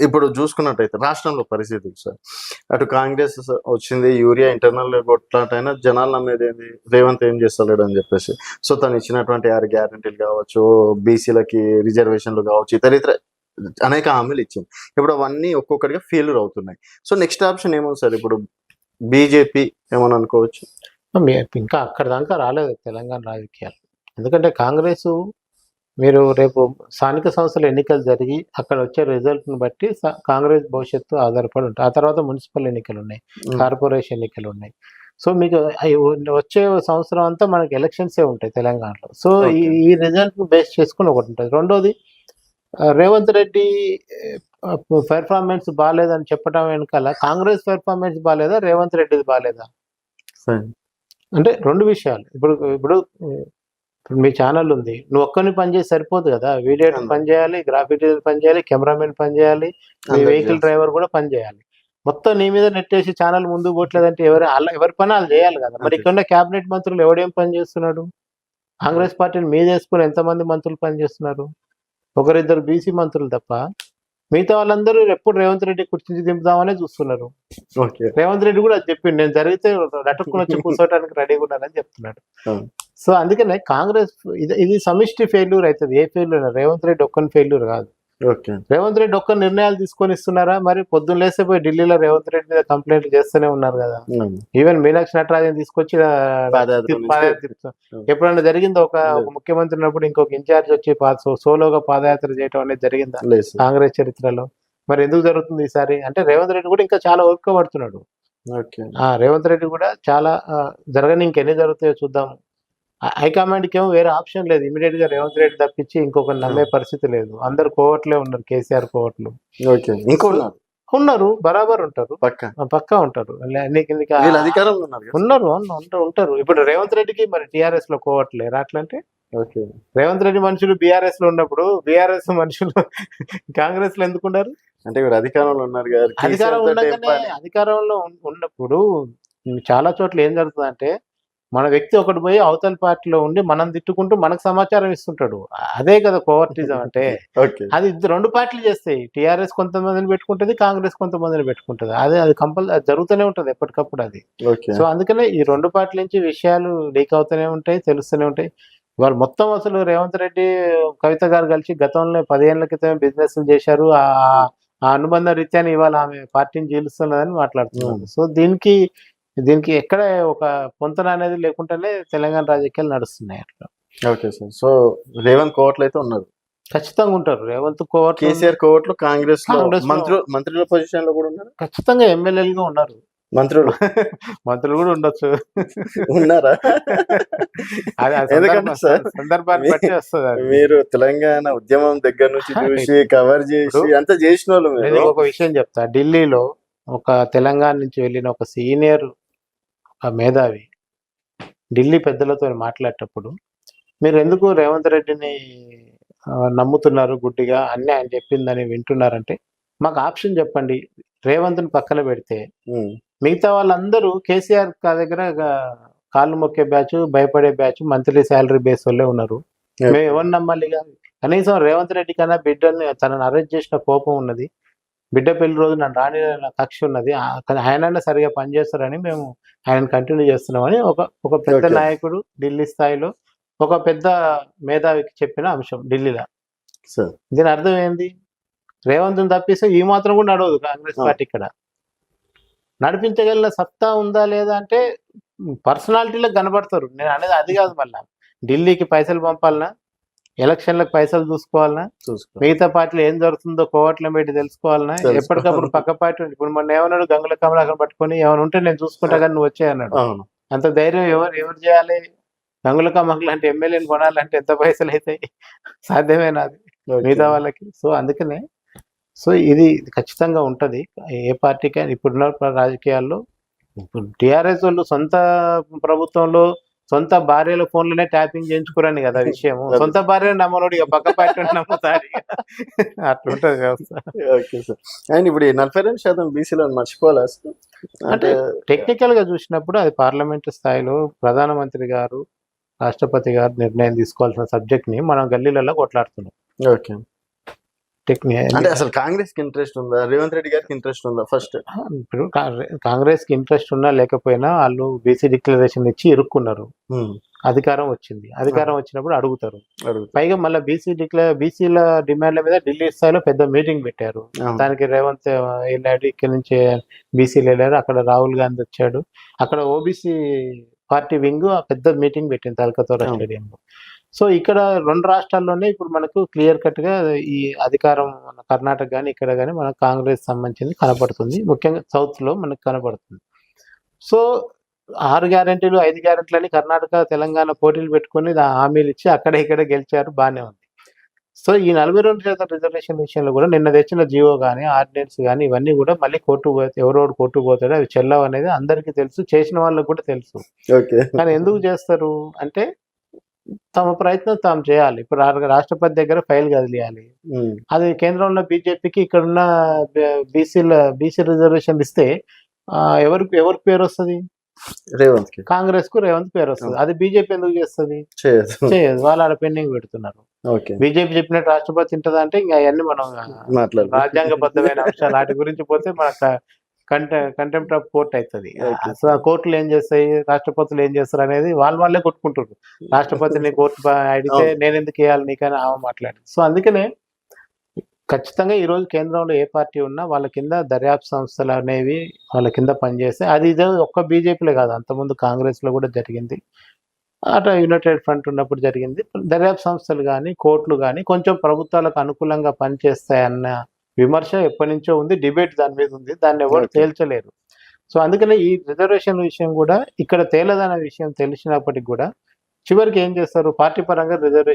ఇప్పుడు చూసుకున్నట్టయితే రాష్ట్రంలో పరిస్థితులు సార్. అటు కాంగ్రెస్ వచ్చింది యూరియా ఇంటర్నల్ కొట్లాటైనా జనాలు నమ్మేది ఏంది రేవంత్ ఏం చేస్తలేడు అని చెప్పేసి. సో తను ఇచ్చినటువంటి ఆరు గ్యారంటీలు కావచ్చు బీసీలకి రిజర్వేషన్లు కావచ్చు ఇతర ఇతర అనేక హామీలు ఇచ్చింది. ఇప్పుడు అవన్నీ ఒక్కొక్కటిగా ఫెయిల్యూర్ అవుతున్నాయి. సో నెక్స్ట్ ఆప్షన్ ఏమో సార్ ఇప్పుడు? బీజేపీ ఏమని అనుకోవచ్చు? ఇంకా అక్కడ దాకా రాలేదు తెలంగాణ రాజకీయాలు. ఎందుకంటే కాంగ్రెస్ మీరు రేపు స్థానిక సంస్థల ఎన్నికలు జరిగి అక్కడ వచ్చే రిజల్ట్ని బట్టి కాంగ్రెస్ భవిష్యత్తు ఆధారపడి ఉంటుంది. ఆ తర్వాత మున్సిపల్ ఎన్నికలు ఉన్నాయి. కార్పొరేషన్ ఎన్నికలు ఉన్నాయి. సో మీకు వచ్చే సంవత్సరం అంతా మనకి ఎలక్షన్సే ఉంటాయి తెలంగాణలో. సో ఈ రిజల్ట్ బేస్ చేసుకుని ఒకటి ఉంటుంది. రెండోది రేవంత్ రెడ్డి పెర్ఫార్మెన్స్ బాగాలేదని చెప్పడం వెనకాల కాంగ్రెస్ పెర్ఫార్మెన్స్ బాగాలేదా రేవంత్ రెడ్డిది బాగాలేదా. అంటే రెండు విషయాలు. ఇప్పుడు ఇప్పుడు ఇప్పుడు మీ ఛానల్ ఉంది. నువ్వు ఒక్కరిని పని చేసి సరిపోదు కదా. వీడియో అవును. పని చేయాలి గ్రాఫిక్ డిజైన్ పని చేయాలి కెమెరామెన్ పని చేయాలి మీ వెహికల్. డ్రైవర్ కూడా పని చేయాలి. మొత్తం నీ మీద నెట్టేసి ఛానల్ ముందుకు పోవట్లేదంటే ఎవరు ఎవరి పని వాళ్ళు చేయాలి కదా. మరి. ఇక్కడ క్యాబినెట్ మంత్రులు ఎవడేం పని చేస్తున్నాడు? కాంగ్రెస్ పార్టీని మీద వేసుకుని ఎంతమంది మంత్రులు పని చేస్తున్నారు? ఒకరిద్దరు బీసీ మంత్రులు తప్ప మిగతా వాళ్ళందరూ ఎప్పుడు రేవంత్ రెడ్డి కుర్చీ దింపుదామనే చూస్తున్నారు. రేవంత్ రెడ్డి కూడా అది చెప్పిండు నేను జరిగితే నటుక్కుని వచ్చి కూర్చోటానికి రెడీగా ఉన్నానని చెప్తున్నాడు. సో అందుకనే కాంగ్రెస్ ఇది ఇది సమిష్టి ఫెయిల్యూర్ అవుతుంది. ఏ ఫెయిల్యూర్ రేవంత్ రెడ్డి ఒక్కని ఫెయిల్యూర్ కాదు. ఓకే. రేవంత్ రెడ్డి ఒక్క నిర్ణయాలు తీసుకొని ఇస్తున్నారా? మరి పొద్దున్న లేస్తే పోయి ఢిల్లీలో రేవంత్ రెడ్డి మీద కంప్లైంట్ చేస్తూనే ఉన్నారు కదా. ఈవెన్ మీనాక్షి నటరాజన్ తీసుకొచ్చి. ఎప్పుడన్నా జరిగిందా? ఒక ముఖ్యమంత్రి ఉన్నప్పుడు ఇంకొక ఇన్ఛార్జ్ వచ్చి సోలోగా పాదయాత్ర చేయటం అనేది జరిగిందా? కాంగ్రెస్ చరిత్రలో. మరి ఎందుకు జరుగుతుంది ఈసారి? అంటే రేవంత్ రెడ్డి కూడా ఇంకా చాలా ఓపిక పడుతున్నాడు. రేవంత్ రెడ్డి కూడా చాలా జరగని ఇంకెన్ని జరుగుతాయో చూద్దాం. ఆ- హైకమాండ్కి ఏమో వేరే ఆప్షన్ లేదు. ఇమీడియట్గా రేవంత్ రెడ్డి తప్పించి ఇంకొకరిని నమ్మే పరిస్థితి లేదు. అందరు కోవట్లే ఉన్నారు కేసీఆర్ కోవట్లు ఇంకో ఉన్నారు. బరాబర్ ఉంటారు. పక్క. పక్కా ఉంటారు. అధికారంలో ఉన్నారు? ఉన్నారు ఉంటారు. ఇప్పుడు రేవంత్ రెడ్డికి మరి టిఆర్ఎస్లో కోవట్లే అట్లంటే. రేవంత్ రెడ్డి మనుషులు బీఆర్ఎస్లో ఉన్నప్పుడు బీఆర్ఎస్ మనుషులు కాంగ్రెస్లో ఎందుకున్నారు? అంటే అధికారంలో ఉన్నారు కదా అధికారం ఉండగానే? అధికారంలో ఉన్- ఉన్నప్పుడు చాలా చోట్ల ఏం జరుగుతుందంటే మన వ్యక్తి ఒకటి పోయి అవతల పార్టీలో ఉండి మనం తిట్టుకుంటూ మనకు సమాచారం ఇస్తుంటాడు. అదే కదా కోవర్టిజం అంటే. అది రెండు పార్టీలు చేస్తాయి. టిఆర్ఎస్ కొంతమందిని పెట్టుకుంటది కాంగ్రెస్ కొంతమందిని పెట్టుకుంటది. అదే అది కంపల్ జరుగుతూనే ఉంటది ఎప్పటికప్పుడు అది. ఓకే. సో అందుకనే ఈ రెండు పార్టీల నుంచి విషయాలు లీక్ అవుతూనే ఉంటాయి తెలుస్తూనే ఉంటాయి. వాళ్ళు మొత్తం అసలు రేవంత్ రెడ్డి కవిత గారు కలిసి గతంలో పదిహేనుల క్రితం బిజినెస్ చేశారు. ఆ ఆ అనుబంధ రీత్యాన్ని ఇవాళ ఆమె పార్టీని జీలుస్తున్నదని మాట్లాడుతున్నారు. సో దీనికి దీనికి ఎక్కడ ఒక పొంతన అనేది లేకుండానే తెలంగాణ రాజకీయాలు నడుస్తున్నాయి అట్లా. Okay sir. సో రేవంత్ కోవట్లు అయితే ఉన్నారు ఖచ్చితంగా ఉంటారు. రేవంత్ కోవట్ కేసీఆర్ కోవట్లు కాంగ్రెస్ మంత్రులు మంత్రుల పొజిషన్లో కూడా ఉన్నారు? ఖచ్చితంగా ఎమ్మెల్యేలుగా ఉన్నారు. మంత్రులు? మంత్రులు కూడా ఉండొచ్చు. ఉన్నారా? సందర్భాన్ని బట్టి వస్తుంది. మీరు తెలంగాణ ఉద్యమం దగ్గర నుంచి చూసి కవర్ చేసి అంతా చేసిన వాళ్ళు ఒక విషయం చెప్తా. ఢిల్లీలో ఒక తెలంగాణ నుంచి వెళ్ళిన ఒక సీనియర్ ఒక మేధావి ఢిల్లీ పెద్దలతో మాట్లాడేటప్పుడు మీరు ఎందుకు రేవంత్ రెడ్డిని ఆ, నమ్ముతున్నారు గుడ్డిగా? అన్ని ఆయన చెప్పిందని వింటున్నారంటే మాకు ఆప్షన్ చెప్పండి. రేవంత్ని పక్కన పెడితే మిగతా వాళ్ళందరూ కేసీఆర్ దగ్గర కాళ్ళు మొక్కే బ్యాచ్ భయపడే బ్యాచ్ మంత్లీ శాలరీ బేస్ వాళ్ళే ఉన్నారు. మేము ఎవరిని నమ్మాలి? కనీసం రేవంత్ రెడ్డి కన్నా బిడ్డని తనని అరెస్ట్ చేసిన కోపం ఉన్నది. బిడ్డ పెళ్ళి రోజు నన్ను రాని కక్ష ఉన్నది. ఆ- కానీ ఆయనైనా సరిగా పనిచేస్తారని మేము ఆయన కంటిన్యూ చేస్తున్నామని ఒక ఒక పెద్ద. నాయకుడు ఢిల్లీ స్థాయిలో ఒక పెద్ద మేధావికి చెప్పిన అంశం ఢిల్లీలో. దీని అర్థం ఏంది? రేవంత్ తప్పిస్తే ఈ మాత్రం కూడా నడవదు కాంగ్రెస్. పార్టీ ఇక్కడ. నడిపించగలిగిన సత్తా ఉందా లేదా అంటే పర్సనాలిటీలకు కనబడతారు. నేను అనేది అది కాదు మళ్ళా. ఢిల్లీకి పైసలు పంపాలనా? ఎలక్షన్లకు పైసలు చూసుకోవాలనా? చూసుకో మిగతా పార్టీలో ఏం జరుగుతుందో కోవట్ల పెట్టి తెలుసుకోవాలనా? తెలుసుకోవాలి. ఎప్పటికప్పుడు పక్క పార్టీ ఉంది. ఇప్పుడు మొన్న ఏమన్నాడు గంగుల కమలాకర్ పట్టుకొని ఏమైనా ఉంటే నేను చూసుకుంటా కానీ నువ్వు వచ్చే అన్నాడు. అవును. అంత ధైర్యం ఎవరు ఎవరు చేయాలి? గంగుల కమలాకర్ లాంటి ఎమ్మెల్యేని కొనాలంటే ఎంత పైసలు అవుతాయి సాధ్యమేనా అది. మిగతా వాళ్ళకి. సో అందుకనే సో ఇది ఖచ్చితంగా ఉంటది. ఏ పార్టీకైనా ఇప్పుడున్న రాజకీయాల్లో ఇప్పుడు టిఆర్ఎస్ వాళ్ళు సొంత ప్రభుత్వంలో సొంత భార్యల ఫోన్లోనే ట్యాపింగ్ చేయించుకోరని కదా విషయం. సొంత భార్య నమ్మనోడు ఇక పక్క పార్టీ నమ్ముతాడు ఇక. అట్లా ఉంటది వ్యవస్థ ఓకే సార్ అండ్ ఇప్పుడు నలభై రెండు శాతం బీసీలను మర్చిపోవాలా అసలు? అంటే టెక్నికల్గా చూసినప్పుడు అది పార్లమెంట్ స్థాయిలో ప్రధానమంత్రి గారు రాష్ట్రపతి గారు నిర్ణయం తీసుకోవాల్సిన సబ్జెక్ట్ని మనం గల్లీలలో కొట్లాడుతున్నాం ఓకే టెక్నిక్ అంటే అసలు కాంగ్రెస్కి ఇంట్రెస్ట్ ఉందా? రేవంత్ రెడ్డి గారికి ఇంట్రెస్ట్ ఉందా ఫస్ట్? ఇప్పుడు కాంగ్రెస్కి ఇంట్రెస్ట్ ఉన్నా లేకపోయినా వాళ్ళు బీసీ డిక్లరేషన్ ఇచ్చి ఇరుక్కున్నారు. అధికారం వచ్చింది. అధికారం వచ్చినప్పుడు అడుగుతారు. అడుగుతా పైగా మళ్ళీ బీసీ డిక్లేర్ బీసీల డిమాండ్ల మీద ఢిల్లీ స్థాయిలో పెద్ద మీటింగ్ పెట్టారు. దానికి రేవంత్ వెళ్ళాడు ఇక్కడ నుంచి బీసీలు వెళ్ళారు. అక్కడ రాహుల్ గాంధీ వచ్చాడు. అక్కడ ఓబీసీ పార్టీ వింగ్ పెద్ద మీటింగ్ పెట్టింది తలకతోర అవును. స్టేడియంలో. సో ఇక్కడ రెండు రాష్ట్రాల్లోనే ఇప్పుడు మనకు క్లియర్ కట్గా ఈ అధికారం మన కర్ణాటక కానీ ఇక్కడ కానీ మనకు కాంగ్రెస్ సంబంధించింది కనపడుతుంది. ముఖ్యంగా సౌత్లో మనకు కనపడుతుంది. సో ఆరు గ్యారెంటీలు ఐదు గ్యారెంటీలు అని కర్ణాటక తెలంగాణ పోటీలు పెట్టుకొని హామీలు ఇచ్చి అక్కడ ఇక్కడ గెలిచారు బాగానే ఉంది. సో ఈ నలభై రెండు శాతం రిజర్వేషన్ విషయంలో కూడా నిన్న తెచ్చిన జియో కానీ ఆర్డినెన్స్ కానీ ఇవన్నీ కూడా మళ్ళీ కోర్టు పోతే ఎవరోడు కోర్టు పోతాడో. అవి చెల్లవు అనేది అందరికీ తెలుసు చేసిన వాళ్ళకి కూడా తెలుసు. ఓకే. కానీ ఎందుకు చేస్తారు? అంటే తమ ప్రయత్నం తాము చేయాలి. ఇప్పుడు రాష్ట్రపతి దగ్గర ఫైల్ కదిలియాలి. అది కేంద్రంలో బీజేపీకి ఇక్కడున్న బీసీల బీసీ రిజర్వేషన్ ఇస్తే ఎవరికి ఎవరికి పేరు వస్తుంది? రేవంత్ కాంగ్రెస్కు రేవంత్ పేరు వస్తుంది. అది బీజేపీ ఎందుకు చేస్తుంది? చేయదు. వాళ్ళు ఆడ పెండింగ్ పెడుతున్నారు. ఓకే. బీజేపీ చెప్పినట్టు రాష్ట్రపతి ఉంటుందా అంటే ఇంకా అవన్నీ మనం రాజ్యాంగబద్ధమైన అంశాలు వాటి గురించి పోతే మన కంటెంప్ట్ ఆఫ్ కోర్ట్ అవుతుంది. అసలు ఆ కోర్టులు ఏం చేస్తాయి? రాష్ట్రపతులు ఏం చేస్తారు అనేది వాళ్ళు వాళ్ళే కొట్టుకుంటారు రాష్ట్రపతిని కోర్టు అడిగితే. నేను ఎందుకు వేయాలి నీకని ఆమె మాట్లాడి సో అందుకనే ఖచ్చితంగా ఈ రోజు కేంద్రంలో ఏ పార్టీ ఉన్నా వాళ్ళ కింద దర్యాప్తు సంస్థలు అనేవి వాళ్ళ కింద పనిచేస్తే అది ఇదే ఒక్క బీజేపీలే కాదు. అంతకుముందు కాంగ్రెస్లో కూడా జరిగింది. అటు యునైటెడ్ ఫ్రంట్ ఉన్నప్పుడు జరిగింది. దర్యాప్తు సంస్థలు కానీ కోర్టులు కానీ కొంచెం ప్రభుత్వాలకు అనుకూలంగా పనిచేస్తాయన్న విమర్శ ఎప్పటి నుంచో ఉంది డిబేట్ దాని మీద ఉంది దాన్ని ఎవరు. తేల్చలేరు సో అందుకనే ఈ రిజర్వేషన్ విషయం కూడా ఇక్కడ తేలదన్న విషయం తెలిసినప్పటికి కూడా చివరికి ఏం చేస్తారు పార్టీ పరంగా రిజర్వేషన్